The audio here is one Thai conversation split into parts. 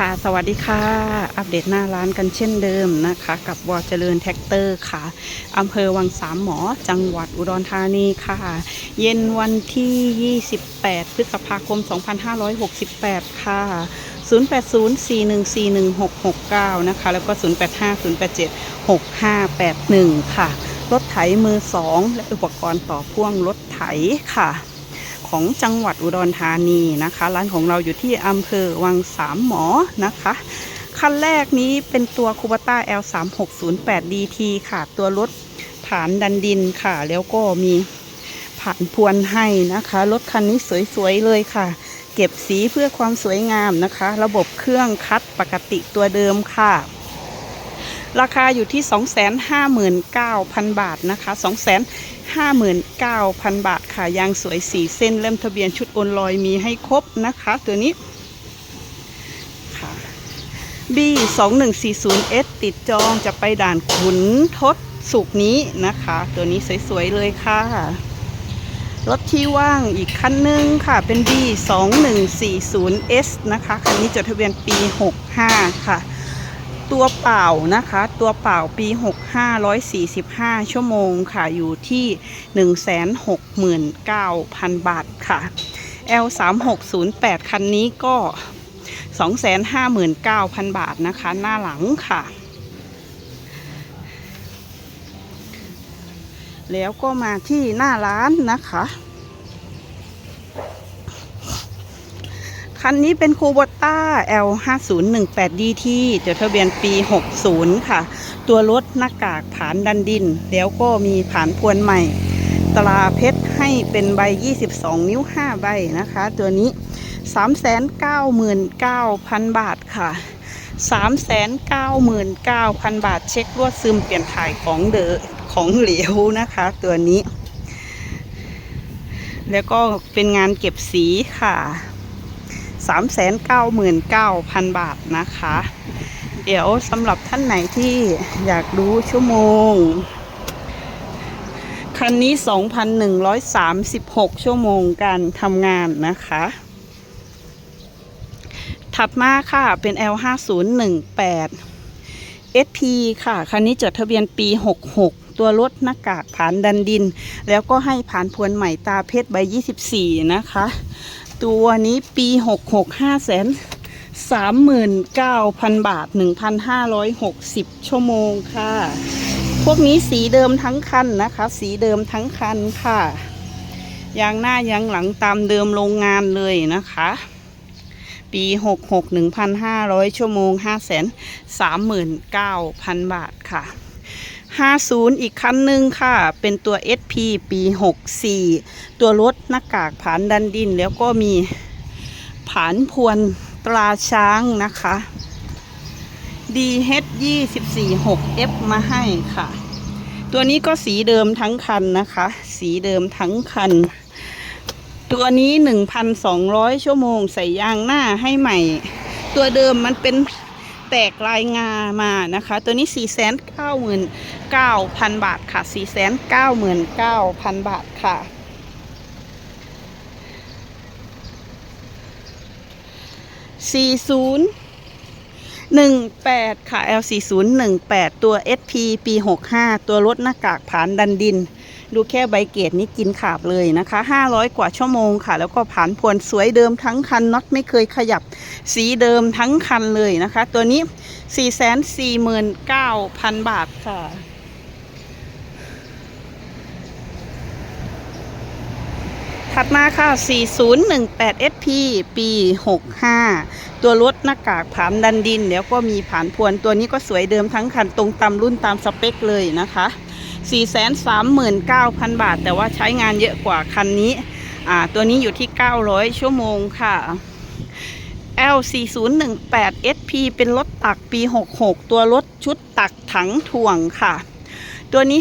ค่ะ สวัสดีค่ะ อัปเดตหน้าร้านกันเช่นเดิมนะคะ กับวอเจริญแท็กเตอร์ค่ะอำเภอวังสามหมอ จังหวัดอุดรธานีค่ะ เย็นวันที่ 28 พฤษภาคม 2568 ค่ะ 0804141669 นะคะ แล้วก็ 0850876581 ค่ะ รถไถมือ 2 และอุปกรณ์ต่อพ่วงรถไถค่ะ ของจังหวัดอุดรธานีนะคะ ร้านของเราอยู่ที่อำเภอวังสามหมอนะคะ คันแรกนี้เป็นตัวคูบต้า L3608 DT ค่ะ ตัวรถฐานดันดินค่ะ แล้วก็มีผ่านพวนให้นะคะ รถคันนี้สวยๆเลยค่ะ เก็บสีเพื่อความสวยงามนะคะ ระบบเครื่องคัดปกติตัวเดิมค่ะ ราคาอยู่ที่ 259,000 บาทนะคะ 259,000 บาทค่ะ ยางสวยสีเส้นเล่มทะเบียนชุดโอนลอยมีให้ครบนะคะ ตัวนี้ค่ะ B 2 1 4 0 S ติดจองจะไปด่านขุนทดสุกนี้นะคะ ตัวนี้สวย ๆ เลยค่ะ รถที่ว่างอีกคันหนึงค่ะ เป็น B 2 1 4 0 S นะคะ คันนี้จดทะเบียนปี 65 ค่ะ ตัวเปล่านะคะ ตัวเปล่าปี 6545 ชั่วโมงค่ะ อยู่ที่ 169,000 บาทค่ะ L 3 6 0 8 คันนี้ก็ 259,000 บาทนะคะ หน้าหลังค่ะ แล้วก็มาที่หน้าร้านนะคะ คันนี้เป็นคูโบต้า L 5 0 1 8 DT จดทะเบียนปี 60 ค่ะ ตัวรถหน้ากากฐานดันดิน แล้วก็มีฐานพวนใหม่ ตราเพชรให้เป็นใบ 22 นิ้ว 5 ใบนะคะ ตัวนี้ 399,000 บาทค่ะ 399,000 บาท เช็ครวดซึมเปลี่ยนถ่ายของเดอของเหลวนะคะ ตัวนี้ แล้วก็เป็นงานเก็บสีค่ะ 399,000 บาทนะคะ เดี๋ยวสำหรับท่านไหนที่อยากรู้ชั่วโมง คันนี้ 2,136 ชั่วโมงการทำงานนะคะ ถัดมาค่ะเป็น L5018 SP ค่ะ คันนี้จดทะเบียนปี 66ตัวรถหน้ากากฐานดันดิน แล้วก็ให้ผ่านพวนใหม่ตาเพชรใบ 24 นะคะ ตัวนี้ปี66 5แสน39,000บาท1,560ชั่วโมงค่ะ พวกนี้สีเดิมทั้งคันนะคะ สีเดิมทั้งคันค่ะ ยางหน้ายางหลังตามเดิมโรงงานเลยนะคะ ปี66 1,500ชั่วโมง539,000บาทค่ะ 50 อีกคันหนึ่งค่ะ เป็นตัว SP ปี 64 ตัวรถหน้ากากผานดันดิน แล้วก็มีผานพวนตราช้างนะคะ DH 24 6F มาให้ค่ะ ตัวนี้ก็สีเดิมทั้งคันนะคะ สีเดิมทั้งคัน ตัวนี้ 1,200 ชั่วโมงใส่ยางหน้าให้ใหม่ ตัวเดิมมันเป็นแตกลายงามานะคะ ตัวนี้ 4 9 0 0 0 9,000 บาทค่ะ 499,000 บาทค่ะ40 18ค่ะ L 4 0 1 8ตัว SP ปี65ตัวรถหน้ากากผานดันดิน ดูแค่ใบเกตนี้กินขาบเลยนะคะ500กว่าชั่วโมงค่ะ แล้วก็ผ่านพวนสวยเดิมทั้งคันน็อตไม่เคยขยับสีเดิมทั้งคันเลยนะคะ ตัวนี้449,000บาทค่ะ ถัดมาค่ะ 4018 SP ปี 65 ตัวรถหน้ากากผานดันดิน แล้วก็มีผานพวนตัวนี้ก็สวยเดิมทั้งคันตรงตามรุ่นตามสเปคเลยนะคะ 439,000 บาท แต่ว่าใช้งานเยอะกว่าคันนี้ อ่า ตัวนี้อยู่ที่ 900 ชั่วโมงค่ะ L 4018 SP เป็นรถตักปี 66 ตัวรถชุดตักถังถ่วงค่ะ ตัวนี้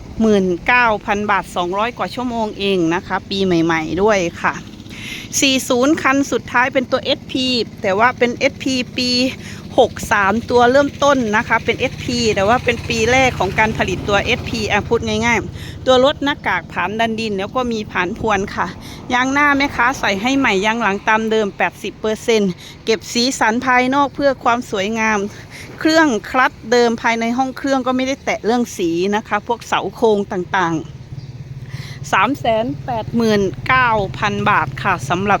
469,000 บาท 200 กว่าชั่วโมงเองนะคะ ปีใหม่ ๆ ด้วยค่ะ 40 คันสุดท้ายเป็นตัว SP แต่ว่าเป็น SP ปี 63 ตัวเริ่มต้นนะคะ เป็น SP แต่ว่าเป็นปีแรกของการผลิตตัว SP อะพูดง่ายๆ ตัวรถหน้ากากผานดันดิน แล้วก็มีผานพวนค่ะ ยางหน้าแม่ค้าใส่ให้ใหม่ยางหลังตามเดิม 80%เก็บสีสันภายนอกเพื่อความสวยงาม เครื่องคลัตเดิมภายในห้องเครื่องก็ไม่ได้แตะเรื่องสีนะคะ พวกเสาโครงต่างๆ389,000 บาทค่ะสำหรับ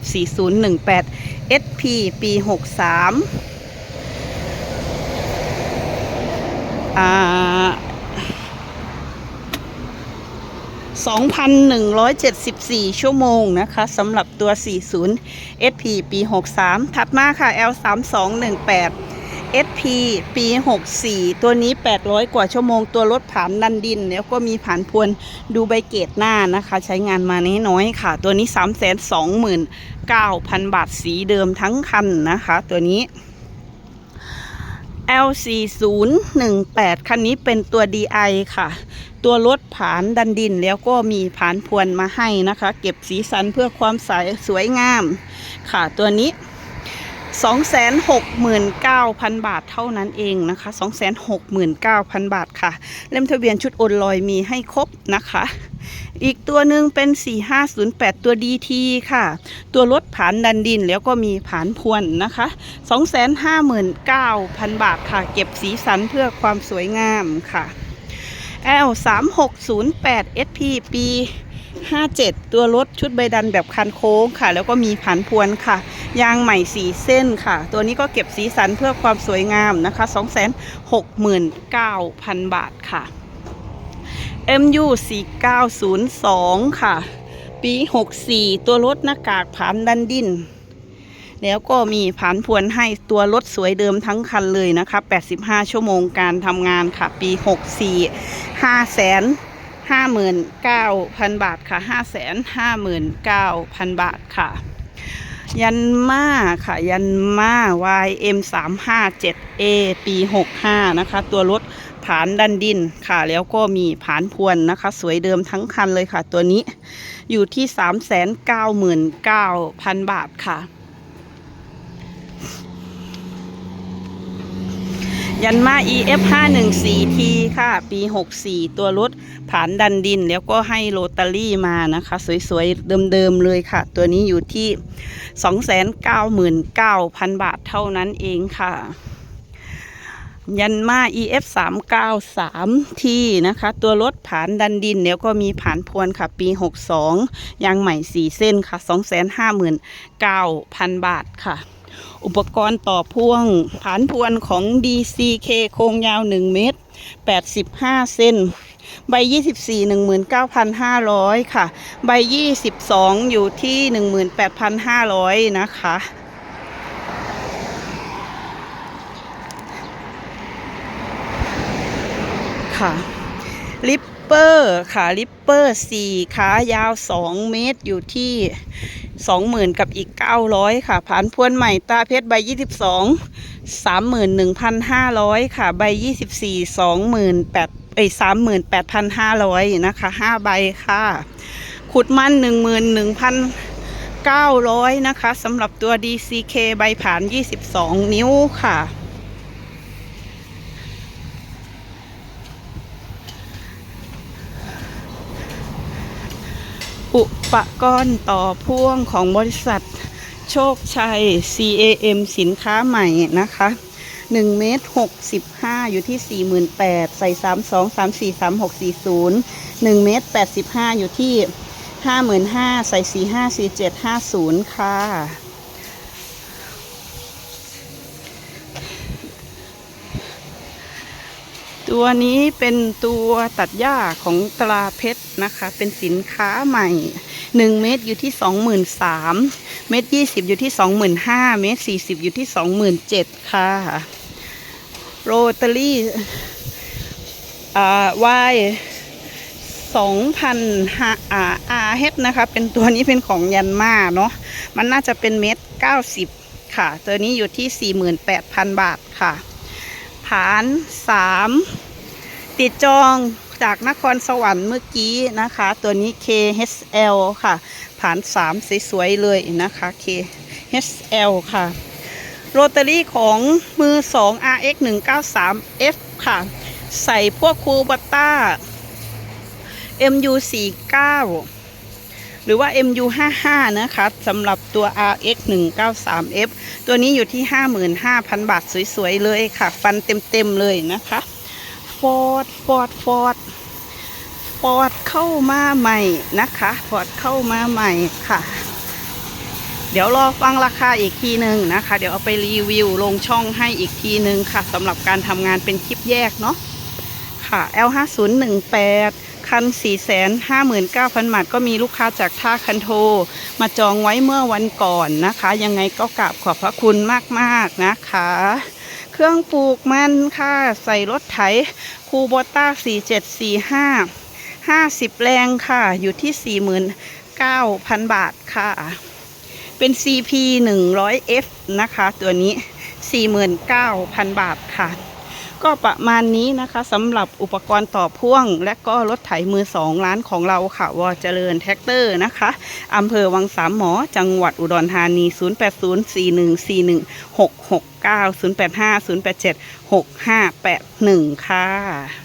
4018 SP ปี 63 อ่า 2,174 ชั่วโมงนะคะสำหรับตัว 40 SP ปี 63 ถัดมาค่ะ L3218 SP ปี 64 ตัวนี้ 800 กว่าชั่วโมง ตัวรถผานดันดิน แล้วก็มีผานพวนดูใบเกตหน้านะคะ ใช้งานมาน้อยๆค่ะ ตัวนี้ 329,000 บาทสีเดิมทั้งคันนะคะ ตัวนี้ L4018 คันนี้เป็นตัว DI ค่ะ ตัวรถผานดันดินแล้วก็มีผานพวนมาให้นะคะ เก็บสีสันเพื่อความใสสวยงาม ค่ะตัวนี้ 269,000 บาทเท่านั้นเองนะคะ 269,000 บาทค่ะ เล่มทะเบียนชุดโอนลอยมีให้ครบนะคะ อีกตัวหนึ่งเป็น 4508 ตัว DT ค่ะ ตัวรถผานดันดินแล้วก็มีผานพวนนะคะ 259,000 บาทค่ะ เก็บสีสันเพื่อความสวยงามค่ะ L 3608 SP ปี 57 ตัวรถชุดใบดันแบบคันโค้งค่ะ แล้วก็มีผานพวนค่ะ ยางใหม่สีเส้นค่ะ ตัวนี้ก็เก็บสีสันเพื่อความสวยงามนะคะ 269,000 บาทค่ะ MU 4902 ค่ะ ปี 64 ตัวรถหน้ากากผานดันดินแล้วก็มีผานพวนให้ตัวรถสวยเดิมทั้งคันเลยนะคะ 85 ชั่วโมงการทำงานค่ะ ปี 64 5 5 9 0 0 0บาทค่ะ5 5 9 0 0 0บาทค่ะ ยันมาค่ะ ยันมา YM 3 5 7 A ปี 65 นะคะ ตัวรถผานดันดินค่ะ แล้วก็มีผานพวนนะคะ สวยเดิมทั้งคันเลยค่ะ ตัวนี้อยู่ที่ 399,000 บาทค่ะ ยันมา EF 5 1 4 T ค่ะ ปี 64 ตัวรถผานดันดิน แล้วก็ให้โรตารี่มานะคะ สวยๆ เดิมๆ เลยค่ะ ตัวนี้อยู่ที่ 299,000 บาทเท่านั้นเองค่ะ ยันมา EF 3 9 3 T นะคะ ตัวรถผานดันดิน แล้วก็มีผานพวนค่ะ ปี 62 ยางใหม่ 4 เส้นค่ะ 259,000 บาทค่ะ อุปกรณ์ต่อพ่วงผานพวนของ DCK โครงยาว 1 เมตร 85 เซนใบ 24 19,500 ค่ะ ใบ 22 อยู่ที่ 18,500 นะคะ ค่ะลิปเปอร์ค่ะลิปเปอร์4ขายาว 2 เมตรอยู่ที่ 20,000กับอีก900ค่ะผ่านพวนใหม่ตาเพชรใบ22 31,500ค่ะ ใบ24 28,000เอ้ย38,500นะคะ5ใบค่ะ ขุดมัน11,900นะคะสำหรับตัว DCK ใบผ่าน22นิ้วค่ะ ปะก้อนต่อพ่วงของบริษัทโชคชัย CAM สินค้าใหม่นะคะ1เมตร65 อยู่ที่ 48,000 ใส่ 32 34 36 40 1เมตร85 อยู่ที่ 55,000 ใส่ 45 47 50 ค่ะ ตัวนี้เป็นตัวตัดหญ้าของตราเพชรนะคะ เป็นสินค้าใหม่ 1 เมตรอยู่ที่ 23,000เมตร20 อยู่ที่ 25,000เมตร40 อยู่ที่ 27,000ค่ะ โรตารี่อ่าวาย2,000อาอาเฮดนะคะ เป็นตัวนี้เป็นของยันมาเนาะมันน่าจะเป็นเมตร90 ค่ะ ตัวนี้อยู่ที่ 48,000 บาทค่ะานสามติดจองจากนครสวรรค์เมื่อกี้นะคะ ตัวนี้ KHL ค่ะฐานสามสวยๆเลยนะคะ KHL ค่ะโรตารี่ของมือ 2 RX 193 F ค่ะ ใส่พวกคูบัตต้า MU 49 หรือว่า MU 55 นะคะสำหรับตัว RX 193 F ตัวนี้อยู่ที่ 55,000 บาทสวยๆเลยค่ะ ฟันเต็มๆเลยนะคะฟอดฟอดฟอดฟอดเข้ามาใหม่นะคะฟอดเข้ามาใหม่ค่ะ เดี๋ยวรอฟังราคาอีกทีหนึ่งนะคะ เดี๋ยวเอาไปรีวิวลงช่องให้อีกทีหนึ่งค่ะสำหรับการทำงานเป็นคลิปแยกเนาะค่ะ L5018 คัน 459,000บาทก็มีลูกค้าจากท่าคันโท มาจองไว้เมื่อวันก่อนนะคะ ยังไงก็กราบขอบพระคุณมากๆนะคะ เครื่องปลูกมันค่ะ ใส่รถไถคูโบต้า 4745 50 แรงค่ะ อยู่ที่ 49,000 บาทค่ะ เป็น CP 100F นะคะ ตัวนี้ 49,000 บาทค่ะ ก็ประมาณนี้นะคะสำหรับอุปกรณ์ต่อพ่วง และก็รถไถมือสองร้านของเราค่ะวอเจริญแท็กเตอร์นะคะอำเภอวังสามหมอ จังหวัดอุดรธานี 0804141669 085 087 6581 ค่ะ